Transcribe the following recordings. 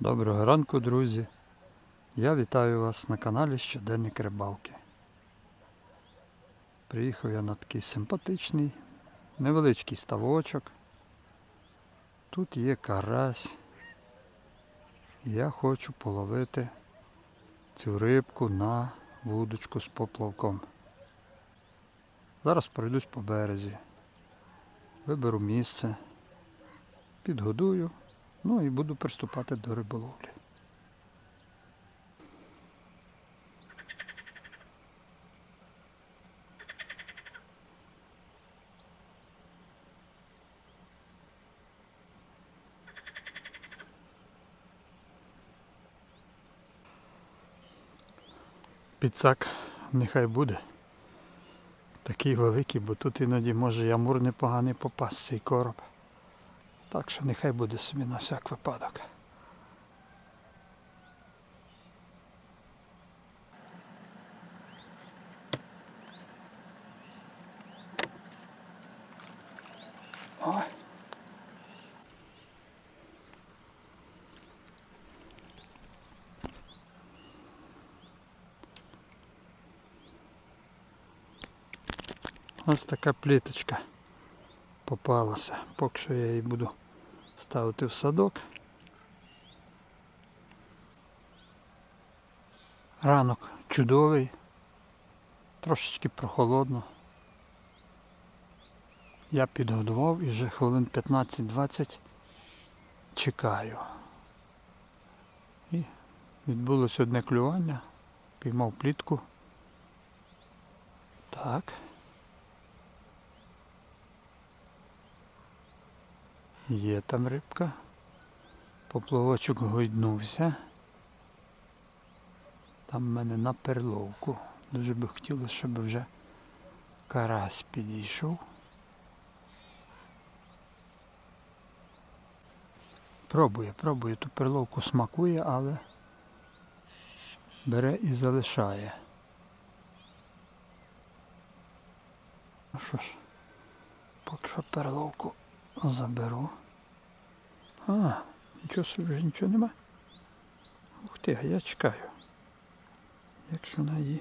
Доброго ранку, друзі! Я вітаю вас на каналі Щоденник Рибалки. Приїхав я на такий симпатичний, невеличкий ставочок. Тут є карась. Я хочу половити цю рибку на вудочку з поплавком. Зараз пройдусь по березі, виберу місце, підгодую, ну і буду приступати до риболовлі. Підсак нехай буде. Такий великий, бо тут іноді може ямур непоганий попасть цей короб. Так що нехай буде собі на всяк випадок. Ой. Ось така пліточка попалася. Поки що я її буду ставити в садок. Ранок чудовий, трошечки прохолодно. Я підгодував і вже хвилин 15-20 чекаю. І відбулося одне клювання, піймав плітку. Так. Є там рибка. Поплавочок гойднувся. Там в мене на перловку. Дуже би хотілося, щоб вже карась підійшов. Пробує, пробує ту перловку смакує, але бере і залишає. Ну що ж, поки що перловку заберу. А, нічого собі вже нічого нема. Ух ти, а я чекаю. Якщо вона її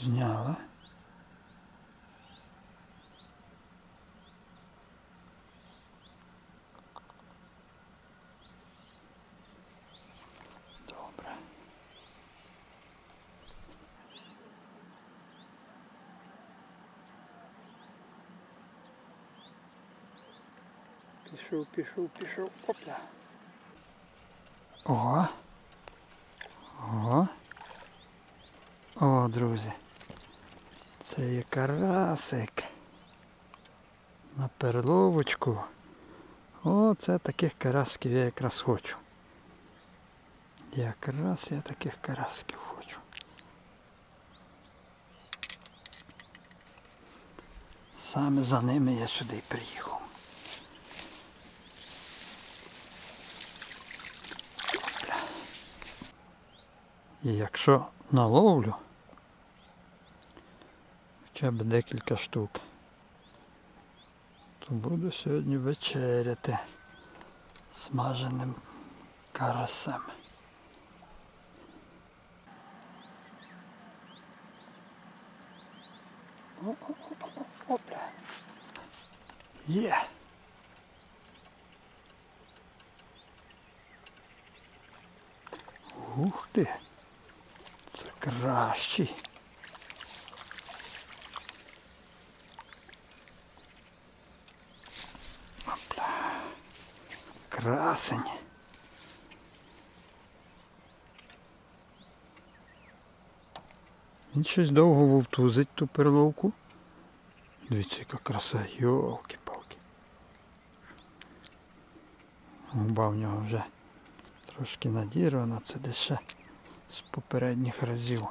зняла. Пішов, пішов, пішов. Опля. Ого. Ого. О, друзі. Це є карасик. На перловочку. О, це таких карасків я якраз хочу. Якраз я таких карасків хочу. Саме за ними я сюди приїхав. І якщо наловлю хоча б декілька штук, то буду сьогодні вечеряти смаженим карасем. Опля. Є. Ух ти. Кращий. Опля. Красень. Він щось довго вовтузить ту перловку. Дивіться, яка краса, йолки-палки. Губа в нього вже трошки надірвана, це десь ще з попередніх разів.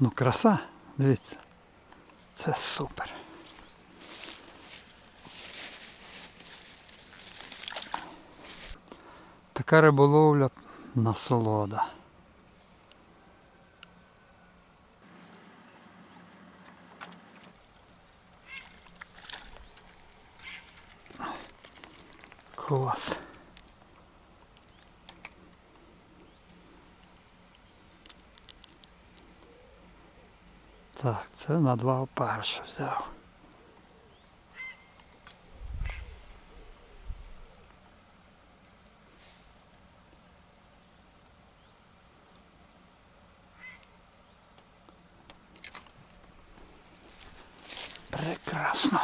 Ну, краса, дивіться. Це супер. Така риболовля насолода. Так, це на два опарша взяв. Прекрасно.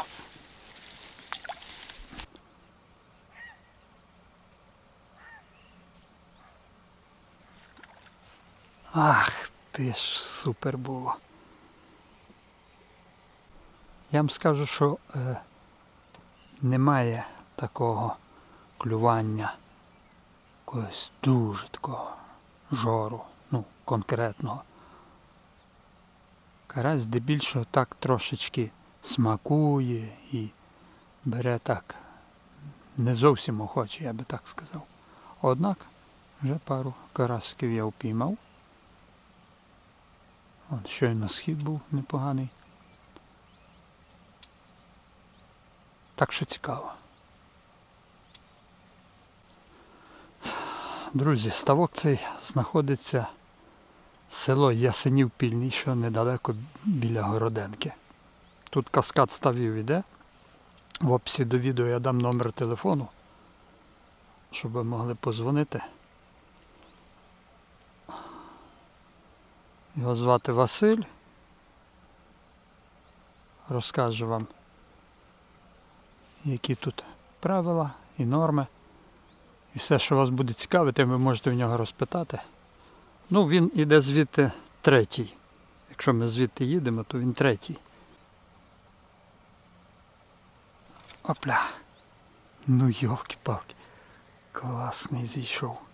Ах, ти ж супер було. Я вам скажу, що е, немає такого клювання якогось дуже такого жору, ну, конкретного. Карась здебільшого так трошечки смакує і бере так не зовсім охоче, я би так сказав. Однак вже пару карасиків я впіймав. От щойно схід був непоганий. Так що цікаво. Друзі, ставок цей знаходиться село Ясенів Пільний, що недалеко біля Городенки. Тут каскад ставів іде. В описі до відео я дам номер телефону, щоб ви могли позвонити. Його звати Василь. Розкажу вам, які тут правила і норми. І все, що вас буде цікавити, ви можете в нього розпитати. Ну, він іде звідти третій. Якщо ми звідти їдемо, то він третій. Опля. Ну йолки-палки. Класний зійшов.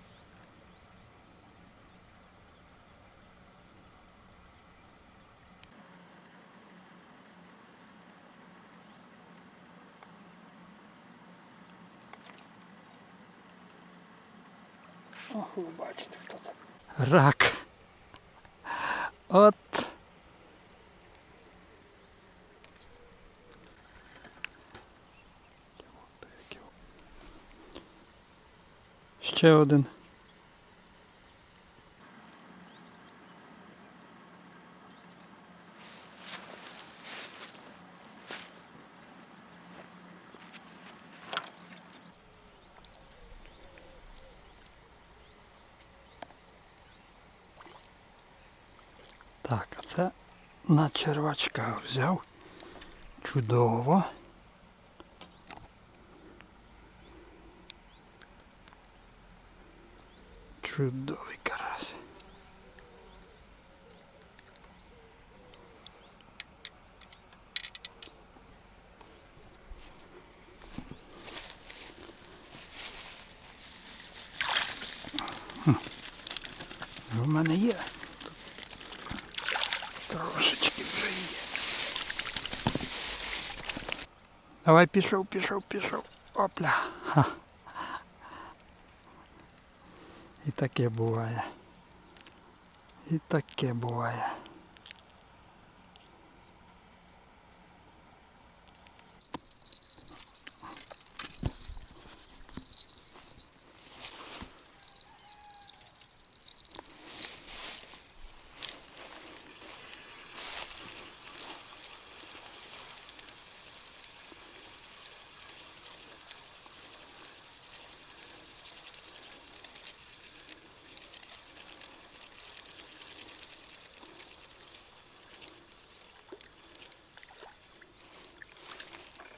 Ви бачите, хто це. Рак. От. Ще один. Так, а це на червачка взяв. Чудово. Чудовий карась. У мене є. Трошечки вже є. Давай пішов, пішов, пішов. Опля. Ха. І таке буває. І таке буває.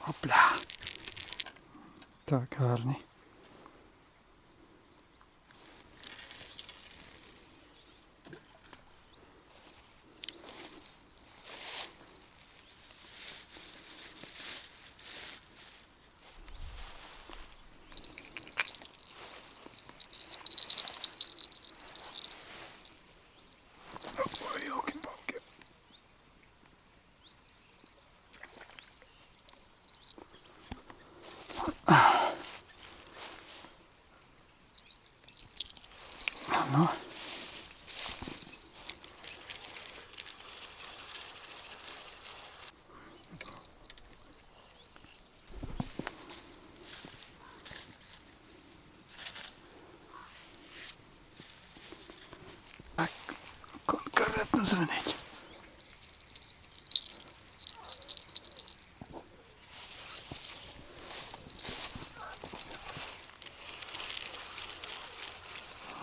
Опля. Так, гарний. Дзвонить.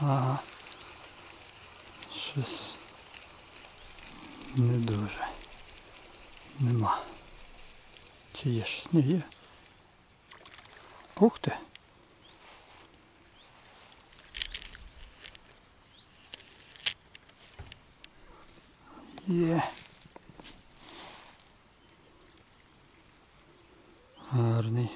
Ага. Щось не дуже. Нема. Чи є щось? Ні, є. Ух ти. Є. Гарний.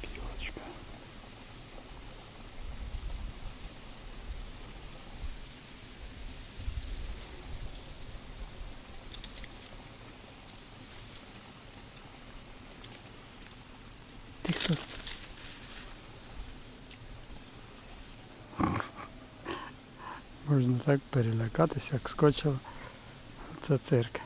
Пілочка. Ти хто? Можна так перелякатися, як скочила. Це цирк.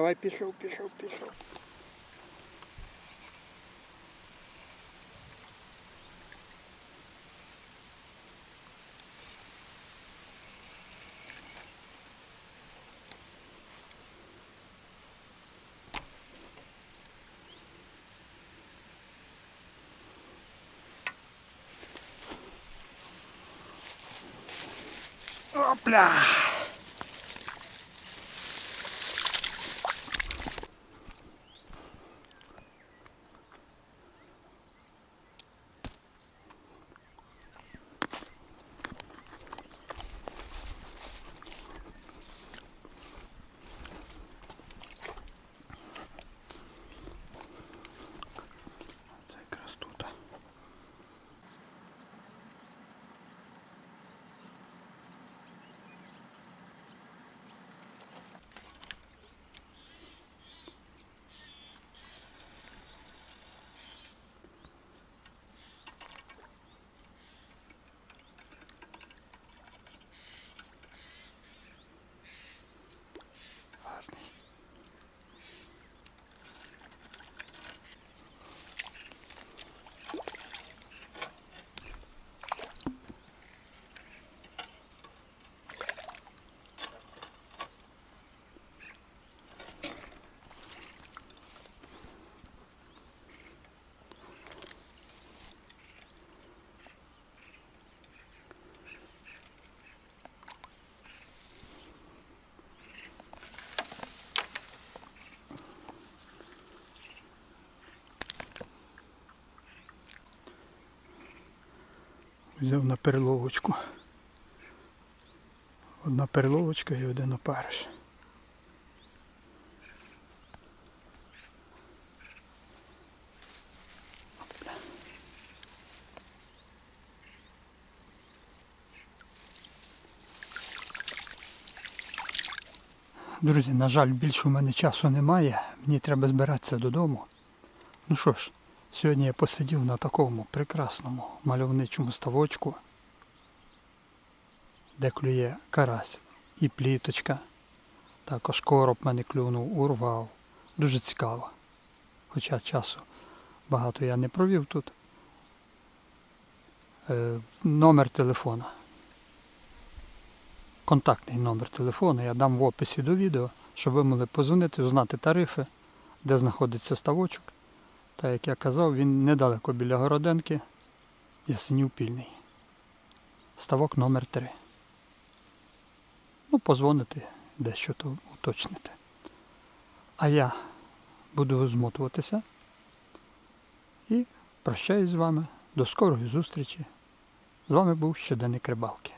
Давай пішов, пішов, пішов. Опля! Це якраз тут. Гарний. Взяв на перловочку. Одна перловочка і один опариш. Друзі, на жаль, більше у мене часу немає. Мені треба збиратися додому. Ну що ж, сьогодні я посидів на такому прекрасному мальовничому ставочку, де клює карась і пліточка. Також короб мене клюнув, урвав. Дуже цікаво. Хоча часу багато я не провів тут. Е, номер телефона. Контактний номер телефону я дам в описі до відео, щоб ви могли позвонити, узнати тарифи, де знаходиться ставочок. Та як я казав, він недалеко біля Городенки, Ясенів Пільний. Ставок номер 3 Ну, позвоните, дещо то уточните. А я буду змотуватися і прощаюсь з вами. До скорої зустрічі. З вами був щоденник рибалки.